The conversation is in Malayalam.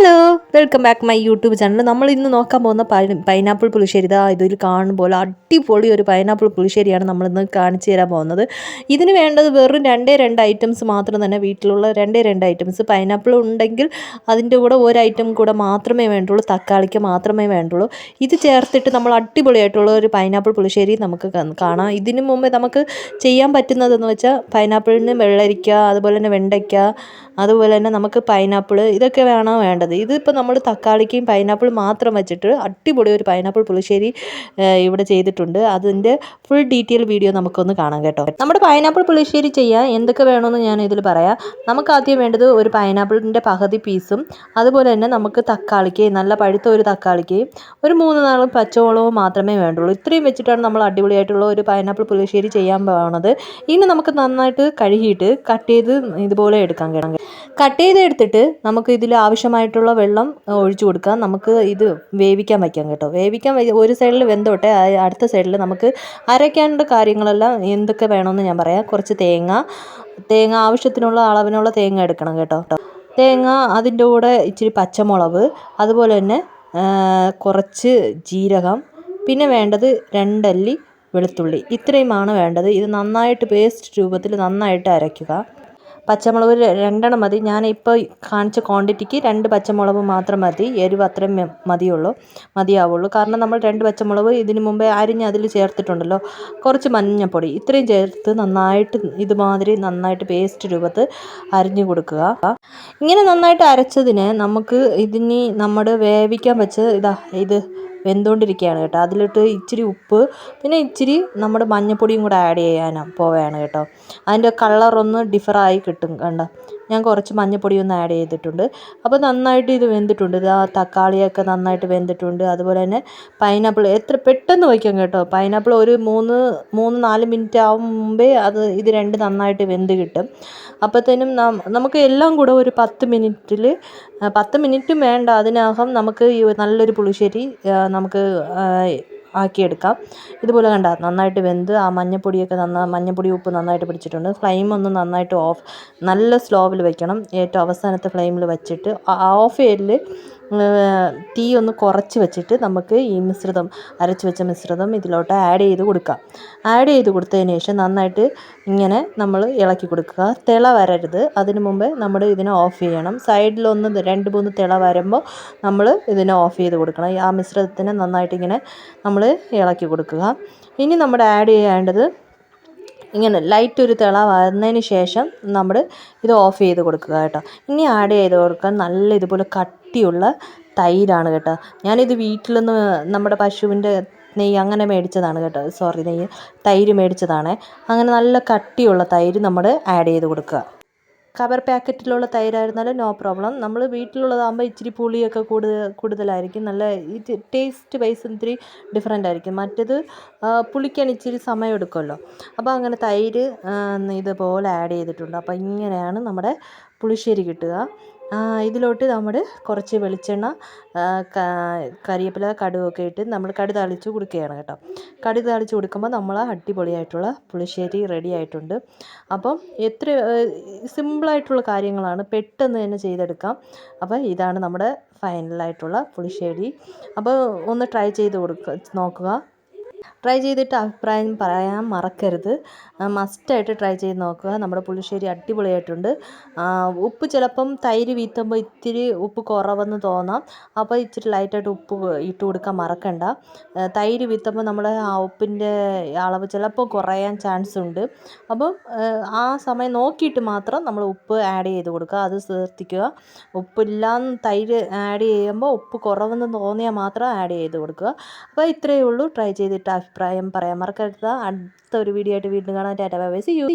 Halo. Welcome back my YouTube channel. നമ്മൾ ഇന്ന് നോക്കാൻ പോകുന്ന പൈനാപ്പിൾ പുളിശ്ശേരി. ഇതാ ഇതിൽ കാണുമ്പോൾ അടിപൊളി ഒരു പൈനാപ്പിൾ പുളിശ്ശേരിയാണ് നമ്മൾ ഇന്ന് കാണിച്ചു തരാൻ പോകുന്നത്. ഇതിന് വേണ്ടത് വെറും രണ്ടേ രണ്ട് ഐറ്റംസ് മാത്രം തന്നെ വീട്ടിലുള്ള രണ്ടേ രണ്ട് ഐറ്റംസ് പൈനാപ്പിൾ ഉണ്ടെങ്കിൽ അതിന്റെ കൂടെ ഒരു ഐറ്റം കൂടെ മാത്രമേ വേണ്ടുള്ളൂ. തക്കാളിക്ക് മാത്രമേ വേണ്ടുള്ളൂ. ഇത് ചേർത്തിട്ട് നമ്മൾ അടിപൊളിയായിട്ടുള്ള ഒരു പൈനാപ്പിൾ പുളിശ്ശേരി നമുക്ക് കാണാം. ഇതിനു മുമ്പേ നമുക്ക് ചെയ്യാൻ പറ്റുന്നതെന്ന് വെച്ചാൽ പൈനാപ്പിളിന് വെള്ളരിക്ക അതുപോലെ തന്നെ വെണ്ടയ്ക്ക അതുപോലെ തന്നെ നമുക്ക് പൈനാപ്പിൾ ഇതൊക്കെ വേണം വേണ്ടത്. ഇതിപ്പോൾ നമ്മൾ തക്കാളിക്കും പൈനാപ്പിൾ മാത്രം വെച്ചിട്ട് അടിപൊളി ഒരു പൈനാപ്പിൾ പുളിശ്ശേരി ഇവിടെ ചെയ്തിട്ടുണ്ട്. അതിന്റെ ഫുൾ ഡീറ്റെയിൽ വീഡിയോ നമുക്കൊന്ന് കാണാം കേട്ടോ. നമ്മുടെ പൈനാപ്പിൾ പുളിശ്ശേരി ചെയ്യാൻ എന്തൊക്കെ വേണമെന്ന് ഞാൻ ഇതിൽ പറയാം. നമുക്ക് ആദ്യം വേണ്ടത് ഒരു പൈനാപ്പിളിന്റെ പകുതി പീസും അതുപോലെ തന്നെ നമുക്ക് തക്കാളിക്ക് നല്ല പഴുത്ത ഒരു തക്കാളിക്ക് ഒരു മൂന്ന് നാല് പച്ചമുളകും മാത്രമേ വേണ്ടുള്ളൂ. ഇത്രയും വെച്ചിട്ടാണ് നമ്മൾ അടിപൊളിയായിട്ടുള്ള ഒരു പൈനാപ്പിൾ പുളിശ്ശേരി ചെയ്യാൻ പോകുന്നത് ഇനി നമുക്ക് നന്നായിട്ട് കഴുകിയിട്ട് കട്ട് ചെയ്ത് ഇതുപോലെ എടുക്കാൻ കേട്ടോ. കട്ട് ചെയ്ത് എടുത്തിട്ട് നമുക്ക് ഇതിൽ ആവശ്യമായിട്ടുള്ള വെള്ളം ഒഴിച്ചു കൊടുക്കുക. നമുക്ക് ഇത് വേവിക്കാൻ വയ്ക്കാം കേട്ടോ. വേവിക്കാൻ ഒരു സൈഡിൽ വെന്തോട്ടെ അടുത്ത സൈഡിൽ നമുക്ക് അരയ്ക്കാനുള്ള കാര്യങ്ങളെല്ലാം എന്തൊക്കെ വേണമെന്ന് ഞാൻ പറയാം. കുറച്ച് തേങ്ങ തേങ്ങ ആവശ്യത്തിനുള്ള അളവിനുള്ള തേങ്ങ എടുക്കണം കേട്ടോ. തേങ്ങ അതിന്റെ കൂടെ ഇച്ചിരി പച്ചമുളക് അതുപോലെ തന്നെ കുറച്ച് ജീരകം പിന്നെ വേണ്ടത് രണ്ടല്ലി വെളുത്തുള്ളി. ഇത്രയുമാണ് വേണ്ടത്. ഇത് നന്നായിട്ട് പേസ്റ്റ് രൂപത്തിൽ നന്നായിട്ട് അരയ്ക്കുക. പച്ചമുളക് ഒരു രണ്ടെണ്ണം മതി. ഞാൻ ഇപ്പോൾ കാണിച്ച ക്വാണ്ടിറ്റിക്ക് രണ്ട് പച്ചമുളക് മാത്രം മതി. എരിവ് അത്രയും മതിയുള്ളൂ. മതിയാവുള്ളൂ. കാരണം നമ്മൾ രണ്ട് പച്ചമുളക് ഇതിനു മുമ്പേ അരിഞ്ഞ് അതിൽ ചേർത്തിട്ടുണ്ടല്ലോ. കുറച്ച് മഞ്ഞൾപ്പൊടി ഇത്രയും ചേർത്ത് നന്നായിട്ട് ഇതുമാതിരി നന്നായിട്ട് പേസ്റ്റ് രൂപത്തിൽ അരിഞ്ഞു കൊടുക്കുക. ഇങ്ങനെ നന്നായിട്ട് അരച്ചതിന് നമുക്ക് ഇതിനി നമ്മുടെ വേവിക്കാൻ വെച്ച് ഇതാ ഇത് വെന്തുകൊണ്ടിരിക്കുകയാണ് കേട്ടോ. അതിലിട്ട് ഇച്ചിരി ഉപ്പ് പിന്നെ ഇച്ചിരി നമ്മുടെ മഞ്ഞൾപ്പൊടിയും കൂടെ ആഡ് ചെയ്യാനാണ് പോവുകയാണ് കേട്ടോ. അതിന്റെ കളറൊന്ന് ഡിഫറായി കിട്ടും കണ്ട. ഞാൻ കുറച്ച് മഞ്ഞൾപ്പൊടി ഒന്ന് ആഡ് ചെയ്തിട്ടുണ്ട്. അപ്പോൾ നന്നായിട്ട് ഇത് വെന്തിട്ടുണ്ട്. ഇതാ തക്കാളിയൊക്കെ നന്നായിട്ട് വെന്തിട്ടുണ്ട്. അതുപോലെ തന്നെ പൈനാപ്പിൾ എത്ര പെട്ടെന്ന് വയ്ക്കാം കേട്ടോ. പൈനാപ്പിൾ ഒരു മൂന്ന് മൂന്ന് നാല് മിനിറ്റ് ആവും മുമ്പേ അത് ഇത് രണ്ട് നന്നായിട്ട് വെന്ത് കിട്ടും. അപ്പോഴത്തേനും നമുക്ക് എല്ലാം കൂടെ ഒരു പത്ത് മിനിറ്റിൽ പത്ത് മിനിറ്റും വേണ്ട. അതിനകം നമുക്ക് ഈ നല്ലൊരു പുളിശ്ശേരി നമുക്ക് ആക്കിയെടുക്കാം. ഇതുപോലെ കണ്ട നന്നായിട്ട് വെന്ത് ആ മഞ്ഞപ്പൊടിയൊക്കെ നന്നാ മഞ്ഞപ്പൊടി ഉപ്പ് നന്നായിട്ട് പിടിച്ചിട്ടുണ്ട്. ഫ്ലെയിം ഒന്ന് നന്നായിട്ട് ഓഫ് നല്ല സ്ലോവിൽ വെക്കണം. ഏറ്റവും അവസാനത്തെ ഫ്ലെയിമിൽ വെച്ചിട്ട് ഓഫ് ചെയ്യലിൽ തീ ഒന്ന് കുറച്ച് വെച്ചിട്ട് നമുക്ക് ഈ മിശ്രിതം അരച്ച് വെച്ച മിശ്രിതം ഇതിലോട്ട് ആഡ് ചെയ്ത് കൊടുക്കാം. ആഡ് ചെയ്ത് കൊടുത്തതിന് ശേഷം നന്നായിട്ട് ഇങ്ങനെ നമ്മൾ ഇളക്കി കൊടുക്കുക. തിള വരരുത്. അതിന് മുമ്പേ നമ്മൾ ഇതിനെ ഓഫ് ചെയ്യണം. സൈഡിലൊന്ന് രണ്ട് മൂന്ന് തിള വരുമ്പോൾ നമ്മൾ ഇതിനെ ഓഫ് ചെയ്ത് കൊടുക്കണം. ആ മിശ്രിതത്തിനെ നന്നായിട്ട് ഇങ്ങനെ നമ്മൾ ഇളക്കി കൊടുക്കുക. ഇനി നമ്മുടെ ആഡ് ചെയ്യേണ്ടത് ഇങ്ങനെ ലൈറ്റ് ഒരു തിള വന്നതിന് ശേഷം നമ്മൾ ഇത് ഓഫ് ചെയ്ത് കൊടുക്കുക കേട്ടോ. ഇനി ആഡ് ചെയ്ത് കൊടുക്കാൻ നല്ല ഇതുപോലെ കട്ടിയുള്ള തൈരാണ് കേട്ടോ. ഞാനിത് വീട്ടിൽ നിന്ന് നമ്മുടെ പശുവിന്റെ നെയ്യ് അങ്ങനെ മേടിച്ചതാണ് കേട്ടോ. സോറി നെയ്യ് തൈര് മേടിച്ചതാണ്. അങ്ങനെ നല്ല കട്ടിയുള്ള തൈര് നമ്മൾ ആഡ് ചെയ്ത് കൊടുക്കുക. കവർ പാക്കറ്റിലുള്ള തൈരായിരുന്നാലും നോ പ്രോബ്ലം. നമ്മൾ വീട്ടിലുള്ളതാകുമ്പോൾ ഇച്ചിരി പുളിയൊക്കെ കൂടുതൽ കൂടുതലായിരിക്കും. നല്ല ടേസ്റ്റ് വൈസ് ഇത്തിരി ഡിഫറെന്റ് ആയിരിക്കും. മറ്റേത് പുളിക്കാൻ ഇച്ചിരി സമയം എടുക്കുമല്ലോ. അപ്പോൾ അങ്ങനെ തൈര് ഇതുപോലെ ആഡ് ചെയ്തിട്ടുണ്ട്. അപ്പോൾ ഇങ്ങനെയാണ് നമ്മുടെ പുളിശ്ശേരി കിട്ടുക. ഇതിലോട്ട് നമ്മൾ കുറച്ച് വെളിച്ചെണ്ണ കടുവൊക്കെ കരിവേപ്പില കടുകൊക്കെ ഇട്ട് നമ്മൾ കടു താളിച്ച് കൊടുക്കുകയാണ് കേട്ടോ. കടു താളിച്ച് കൊടുക്കുമ്പോൾ നമ്മൾ അടിപൊളിയായിട്ടുള്ള പുളിശ്ശേരി റെഡി ആയിട്ടുണ്ട്. അപ്പം എത്ര സിമ്പിളായിട്ടുള്ള കാര്യങ്ങളാണ് പെട്ടെന്ന് തന്നെ ചെയ്തെടുക്കാം. അപ്പോൾ ഇതാണ് നമ്മുടെ ഫൈനലായിട്ടുള്ള പുളിശ്ശേരി. അപ്പോൾ ഒന്ന് ട്രൈ ചെയ്ത് കൊടുക്കുക നോക്കുക. ട്രൈ ചെയ്തിട്ട് അഭിപ്രായം പറയാൻ മറക്കരുത്. മസ്റ്റായിട്ട് ട്രൈ ചെയ്ത് നോക്കുക. നമ്മുടെ പുളിശ്ശേരി അടിപൊളിയായിട്ടുണ്ട്. ഉപ്പ് ചിലപ്പം തൈര് വീത്തുമ്പോൾ ഇത്തിരി ഉപ്പ് കുറവെന്ന് തോന്നാം. അപ്പോൾ ഇച്ചിരി ലൈറ്റായിട്ട് ഉപ്പ് ഇട്ട് കൊടുക്കാൻ മറക്കണ്ട. തൈര് വീത്തുമ്പോൾ നമ്മൾ ആ ഉപ്പിന്റെ അളവ് ചിലപ്പോൾ കുറയാൻ ചാൻസ് ഉണ്ട്. അപ്പം ആ, സമയം നോക്കിയിട്ട് മാത്രം നമ്മൾ ഉപ്പ് ആഡ് ചെയ്ത് കൊടുക്കുക. അത് ശ്രദ്ധിക്കുക. ഉപ്പില്ലാന്ന് തൈര് ആഡ് ചെയ്യുമ്പോൾ ഉപ്പ് കുറവെന്ന് തോന്നിയാൽ മാത്രം ആഡ് ചെയ്ത് കൊടുക്കുക. അപ്പോൾ ഇത്രയേ ഉള്ളൂ. ട്രൈ ചെയ്തിട്ട് അഭിപ്രായം പറയാൻ മറക്കരുത്. അടുത്ത ഒരു വീഡിയോ ആയിട്ട് വീണ്ടും കാണാൻ tata bye bye see you